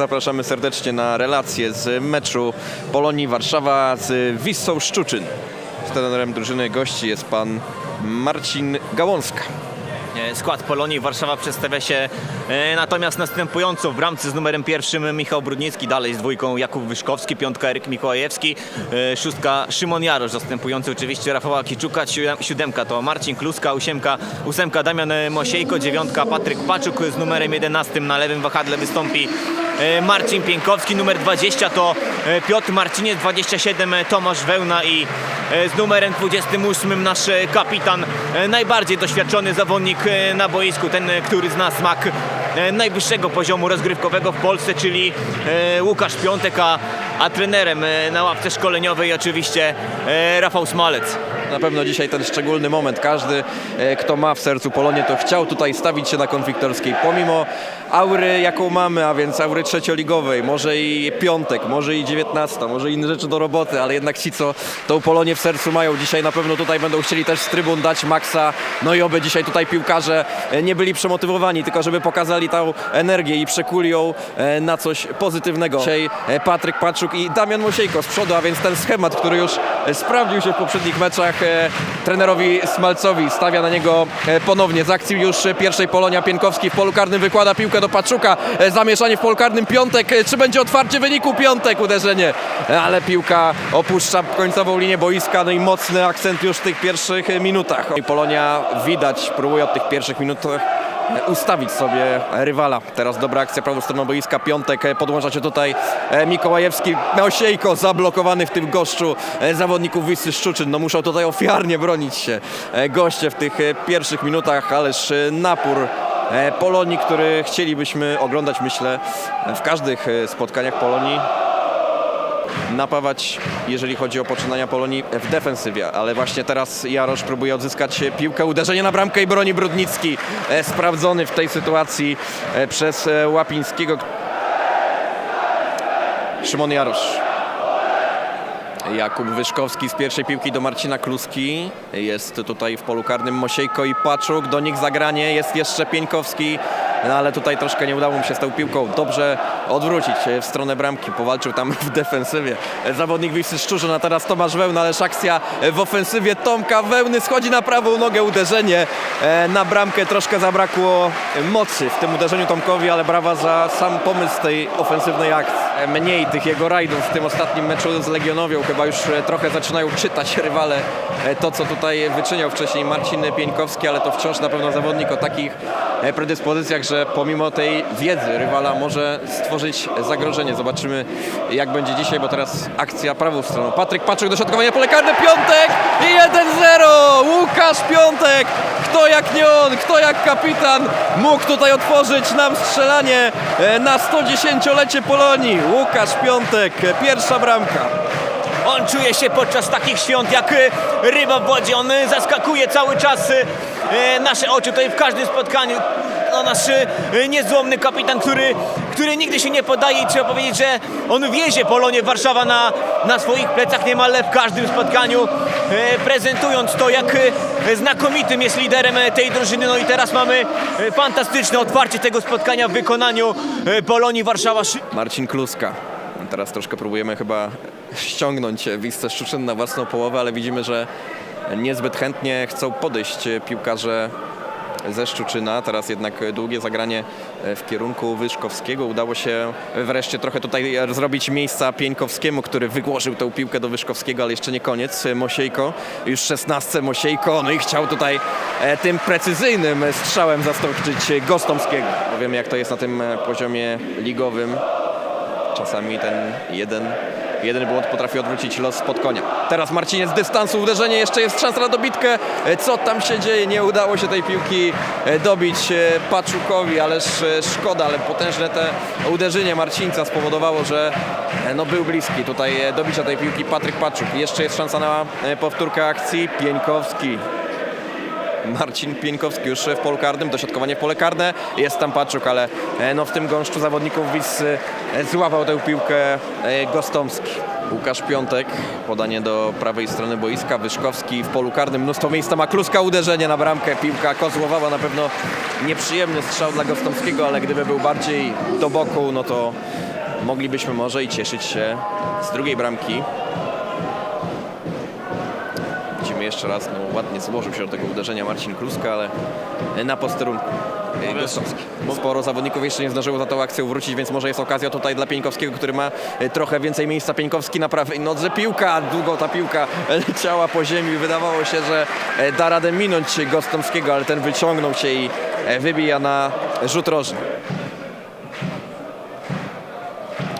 Zapraszamy serdecznie na relację z meczu Polonii Warszawa z Wissą Szczuczyn. Trenerem drużyny gości jest pan Marcin Gałązka. E, Skład Polonii Warszawa przedstawia się e, natomiast następująco w bramce z numerem pierwszym Michał Brudnicki, dalej z dwójką Jakub Wyszkowski, piątka Eryk Mikołajewski, e, szóstka Szymon Jarosz, zastępujący oczywiście Rafała Kiczuka, siódem- siódemka to Marcin Kluska, ósemka, ósemka Damian Mosiejko, dziewiątka Patryk Paczuk z numerem 11 na lewym wahadle wystąpi Marcin Pienkowski, numer 20 to e, Piotr Marciniec, 27 Tomasz Wełna i e, z numerem 28 nasz e, kapitan, e, najbardziej doświadczony zawodnik e, na boisku, ten, e, który zna smak e, najwyższego poziomu rozgrywkowego w Polsce, czyli e, Łukasz Piątek, a, a trenerem e, na ławce szkoleniowej oczywiście e, Rafał Smalec. Na pewno dzisiaj ten szczególny moment. Każdy, e, kto ma w sercu Polonię, to chciał tutaj stawić się na konfliktorskiej. Pomimo aury, jaką mamy, a więc aury trzecioligowej, może i piątek, może i dziewiętnasta, może inne rzeczy do roboty, ale jednak ci, co tą Polonię w sercu mają, dzisiaj na pewno tutaj będą chcieli też z trybun dać maksa. No i oby dzisiaj tutaj piłkarze e, nie byli przemotywowani, tylko żeby pokazali tą energię i przekuli ją e, na coś pozytywnego. Dzisiaj Patryk Paczuk i Damian Mosiejko z przodu, a więc ten schemat, który już sprawdził się w poprzednich meczach trenerowi Smalcowi. Stawia na niego e, ponownie z akcji już e, pierwszej Polonia Pienkowski w polu karnym wykłada piłkę do Paczuka. E, Zamieszanie w polu karnym Piątek. E, Czy będzie otwarcie wyniku? Piątek uderzenie. E, Ale piłka opuszcza końcową linię boiska. No i mocny akcent już w tych pierwszych e, minutach. Polonia widać, próbuje od tych pierwszych minut e, ustawić sobie rywala. Teraz dobra akcja prawą stroną boiska. Piątek e, podłącza się tutaj e, Mikołajewski. Osiejko zablokowany w tym goszczu e, zawodników Wisły Szczuczyn. No muszą tutaj ofiarnie bronić się goście w tych pierwszych minutach, ależ napór Polonii, który chcielibyśmy oglądać, myślę, w każdych spotkaniach Polonii napawać, jeżeli chodzi o poczynania Polonii w defensywie, ale właśnie teraz Jarosz próbuje odzyskać piłkę, uderzenie na bramkę i broni Brudnicki, e, sprawdzony w tej sytuacji e, przez e, Łapińskiego. Szymon Jarosz. Jakub Wyszkowski z pierwszej piłki do Marcina Kluski. Jest tutaj w polu karnym Mosiejko i Paczuk. Do nich zagranie. Jest jeszcze Pieńkowski. No ale tutaj troszkę nie udało mu się z tą piłką dobrze odwrócić w stronę bramki. Powalczył tam w defensywie. Zawodnik Wisły Szczurzyn, a teraz Tomasz Wełna, ależ akcja w ofensywie Tomka Wełny schodzi na prawą nogę. Uderzenie e, na bramkę. Troszkę zabrakło mocy w tym uderzeniu Tomkowi, ale brawa za sam pomysł tej ofensywnej akcji. E, Mniej tych jego rajdów w tym ostatnim meczu z Legionowią. Chyba już e, trochę zaczynają czytać rywale to, co tutaj wyczyniał wcześniej Marcin Pieńkowski, ale to wciąż na pewno zawodnik o takich predyspozycjach, że pomimo tej wiedzy rywala może stworzyć zagrożenie. Zobaczymy jak będzie dzisiaj, bo teraz akcja prawą stroną. Patryk Paczek, dośrodkowanie pole karne, Piątek i 1-0! Łukasz Piątek! Kto jak nie on, kto jak kapitan mógł tutaj otworzyć nam strzelanie e, na 110-lecie Polonii. Łukasz Piątek, e, pierwsza bramka. On czuje się podczas takich świąt jak e, ryba w wodzie. On e, zaskakuje cały czas e, nasze oczy tutaj w każdym spotkaniu. No, nasz niezłomny kapitan, który, który nigdy się nie podaje i trzeba powiedzieć, że on wiezie Polonię Warszawa na, na swoich plecach niemal w każdym spotkaniu, prezentując to, jak znakomitym jest liderem tej drużyny. No i teraz mamy fantastyczne otwarcie tego spotkania w wykonaniu Polonii Warszawa. Marcin Kluska. Teraz troszkę próbujemy chyba ściągnąć Wisłę Szczuczyn na własną połowę, ale widzimy, że niezbyt chętnie chcą podejść piłkarze ze Szczuczyna. Teraz jednak długie zagranie w kierunku Wyszkowskiego. Udało się wreszcie trochę tutaj zrobić miejsca Pieńkowskiemu, który wygłożył tę piłkę do Wyszkowskiego, ale jeszcze nie koniec. Mosiejko, już 16 Mosiejko, no i chciał tutaj e, tym precyzyjnym strzałem zastąpić Gostomskiego. Bo wiemy jak to jest na tym poziomie ligowym. Czasami ten jeden, jeden błąd potrafi odwrócić los spod konia. Teraz Marciniec z dystansu, uderzenie, jeszcze jest szansa na dobitkę. E, Co tam się dzieje? Nie udało się tej piłki e, dobić e, Paczukowi, ależ szkoda, ale potężne te uderzenie Marcińca spowodowało, że no, był bliski tutaj dobicia tej piłki Patryk Paczuk. Jeszcze jest szansa na powtórkę akcji. Pieńkowski Marcin Pieńkowski już w polu karnym, dośrodkowanie w pole karne. Jest tam Paczuk, ale e, no, w tym gąszczu zawodników Wisły e, złapał tę piłkę e, Gostomski. Łukasz Piątek, podanie do prawej strony boiska, Wyszkowski w polu karnym, mnóstwo miejsca ma Kluska, uderzenie na bramkę, piłka kozłowała, na pewno nieprzyjemny strzał dla Gostomskiego, ale gdyby był bardziej do boku, no to moglibyśmy może i cieszyć się z drugiej bramki. Widzimy jeszcze raz, no ładnie złożył się do tego uderzenia Marcin Kluska, ale na posterunku e, Gostomski. Sporo zawodników jeszcze nie zdążyło za tą akcję wrócić, więc może jest okazja tutaj dla Pieńkowskiego, który ma e, trochę więcej miejsca. Pieńkowski na prawej nodze, piłka, długo ta piłka leciała po ziemi. Wydawało się, że e, da radę minąć Gostomskiego, ale ten wyciągnął się i e, wybija na rzut rożny.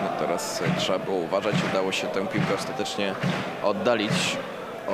No teraz e, trzeba było uważać, udało się tę piłkę ostatecznie oddalić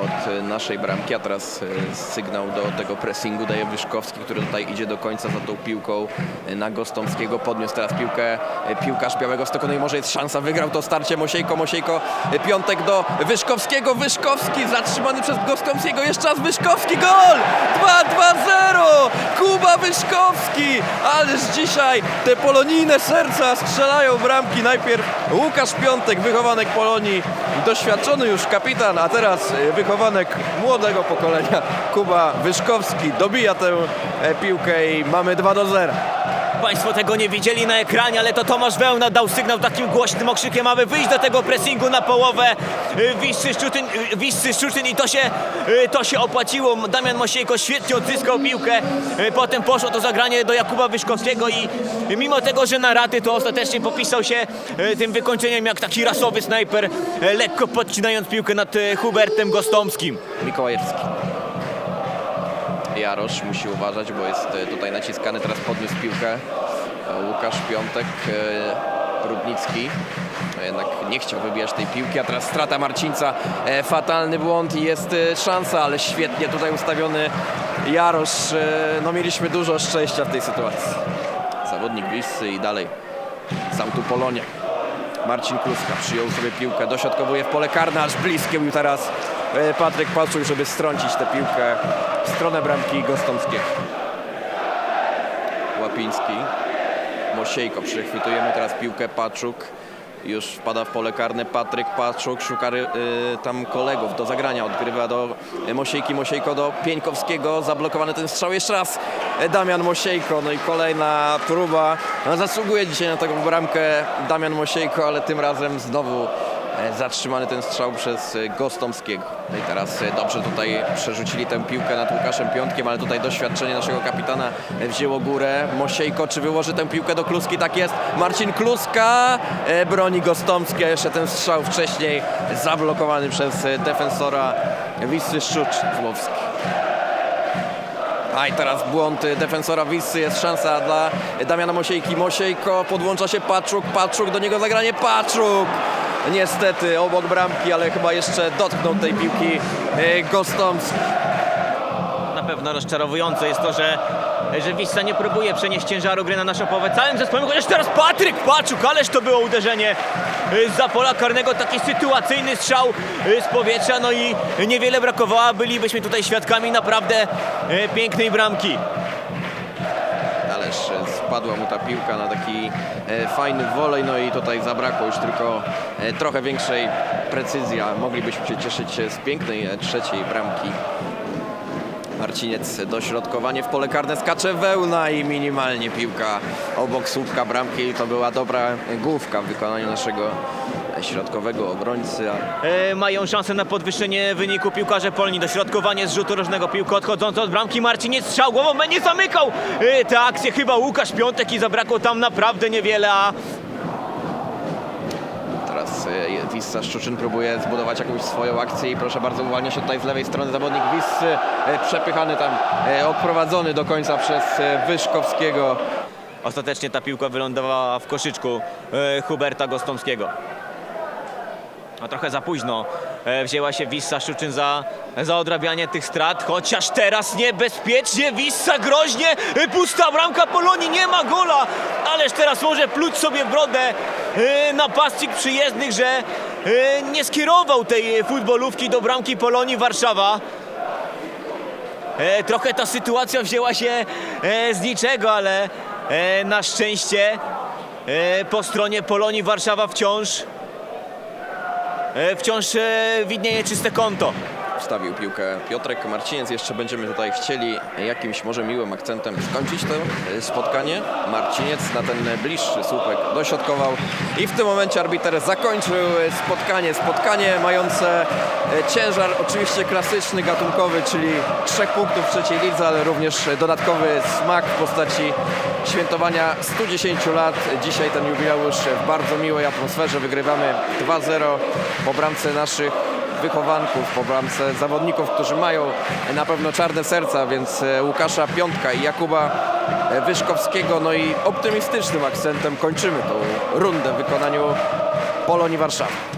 od e, naszej bramki, a teraz e, sygnał do tego pressingu daje Wyszkowski, który tutaj idzie do końca za tą piłką e, na Gostomskiego, podniósł teraz piłkę piłkarz Białego Stoku, no i może jest szansa, wygrał to starcie Mosiejko, Mosiejko, piątek do Wyszkowskiego, Wyszkowski zatrzymany przez Gostomskiego, jeszcze raz Wyszkowski, gol! 2-2-0! Kuba Wyszkowski! Ależ dzisiaj te polonijne serca strzelają bramki. Najpierw Łukasz Piątek, wychowanek Polonii, doświadczony już kapitan, a teraz e, wychowanek młodego pokolenia Kuba Wyszkowski dobija tę e, piłkę i mamy 2 do 0. Państwo tego nie widzieli na ekranie, ale to Tomasz Wełna dał sygnał takim głośnym okrzykiem, aby wyjść do tego pressingu na połowę. Y, Wiscy Szczuczyn, y, i to się, y, to się opłaciło. Damian Mosiejko świetnie odzyskał piłkę. Potem poszło to zagranie do Jakuba Wyszkowskiego i mimo tego, że na raty to ostatecznie popisał się tym wykończeniem jak taki rasowy snajper, lekko podcinając piłkę nad Hubertem Gostomskim. Mikołajewski. Jarosz musi uważać, bo jest e, tutaj naciskany, teraz podniósł piłkę. E, Łukasz Piątek, e, Rudnicki. No Jednak nie chciał wybijać tej piłki, a teraz strata Marcińca. Fatalny błąd i jest szansa, ale świetnie tutaj ustawiony Jarosz. No mieliśmy dużo szczęścia w tej sytuacji. Zawodnik Wisy i dalej. Sam tu Polonia. Marcin Kluska przyjął sobie piłkę, dośrodkowuje w pole karne, aż bliskie był teraz Patryk Paczuk, żeby strącić tę piłkę w stronę bramki Gostomskiego. Łapiński, Mosiejko, przechwytujemy teraz piłkę Paczuk. Już wpada w pole karne Patryk Paczuk, szuka y, tam kolegów do zagrania, odgrywa do Mosiejki, Mosiejko do Pieńkowskiego, zablokowany ten strzał, jeszcze raz y, Damian Mosiejko, no i kolejna próba, no, zasługuje dzisiaj na taką bramkę Damian Mosiejko, ale tym razem znowu e, zatrzymany ten strzał przez e, Gostomskiego. No i teraz e, dobrze tutaj przerzucili tę piłkę nad Łukaszem Piątkiem, ale tutaj doświadczenie naszego kapitana e, wzięło górę. Mosiejko, czy wyłoży tę piłkę do Kluski? Tak jest. Marcin Kluska e, broni Gostomski, a jeszcze ten strzał wcześniej zablokowany przez e, defensora Wisły Szczucz Złowski. A i teraz błąd defensora Wisy, jest szansa dla Damiana Mosiejki. Mosiejko, podłącza się Paczuk, Paczuk, do niego zagranie Paczuk. Niestety obok bramki, ale chyba jeszcze dotknął tej piłki y, Gostomski. Na pewno rozczarowujące jest to, że, że Wissa nie próbuje przenieść ciężaru gry na naszą połowę całym zespołem, chociaż teraz Patryk Paczuk, ależ to było uderzenie y, za pola karnego, taki sytuacyjny strzał z powietrza, no i niewiele brakowało, bylibyśmy tutaj świadkami naprawdę pięknej bramki. Spadła mu ta piłka na taki e, fajny wolej, no i tutaj zabrakło już tylko e, trochę większej precyzji, a moglibyśmy się cieszyć e, z pięknej trzeciej bramki. Marciniec dośrodkowanie w pole karne skacze wełna i minimalnie piłka obok słupka bramki. To była dobra główka w wykonaniu naszego środkowego obrońcy. E, mają szansę na podwyższenie wyniku piłkarze polni. Dośrodkowanie z rzutu rożnego piłka odchodząca od bramki. Marciniec strzał głową będzie zamykał e, tę akcję. Chyba Łukasz Piątek i zabrakło tam naprawdę niewiele, a Teraz e, Wissa Szczuczyn próbuje zbudować jakąś swoją akcję i proszę bardzo uwalnia się tutaj z lewej strony zawodnik Wissy, e, przepychany tam, e, odprowadzony do końca przez e, Wyszkowskiego. Ostatecznie ta piłka wylądowała w koszyczku e, Huberta Gostomskiego. A trochę za późno e, wzięła się Wissa Szczuczyn za, za odrabianie tych strat, chociaż teraz niebezpiecznie, Wissa groźnie, e, pusta bramka Polonii, nie ma gola, ależ teraz może pluć sobie brodę e, napastnik przyjezdnych, że nie skierował tej futbolówki do bramki Polonii Warszawa. Trochę ta sytuacja wzięła się z niczego, ale na szczęście po stronie Polonii Warszawa wciąż wciąż e, widnieje czyste konto. Wstawił piłkę Piotrek Marciniec. Jeszcze będziemy tutaj chcieli jakimś może miłym akcentem skończyć to e, spotkanie. Marciniec na ten bliższy słupek dośrodkował i w tym momencie arbiter zakończył e, spotkanie. Spotkanie mające e, ciężar oczywiście klasyczny, gatunkowy, czyli trzech punktów w trzeciej lidze, ale również dodatkowy smak w postaci świętowania 110 lat. Dzisiaj ten jubileusz w bardzo miłej atmosferze. Wygrywamy 2-0 po bramce naszych wychowanków, po bramce zawodników, którzy mają na pewno czarne serca, więc e, Łukasza Piątka i Jakuba e, Wyszkowskiego. No i optymistycznym akcentem kończymy tą rundę w wykonaniu Polonii Warszawa.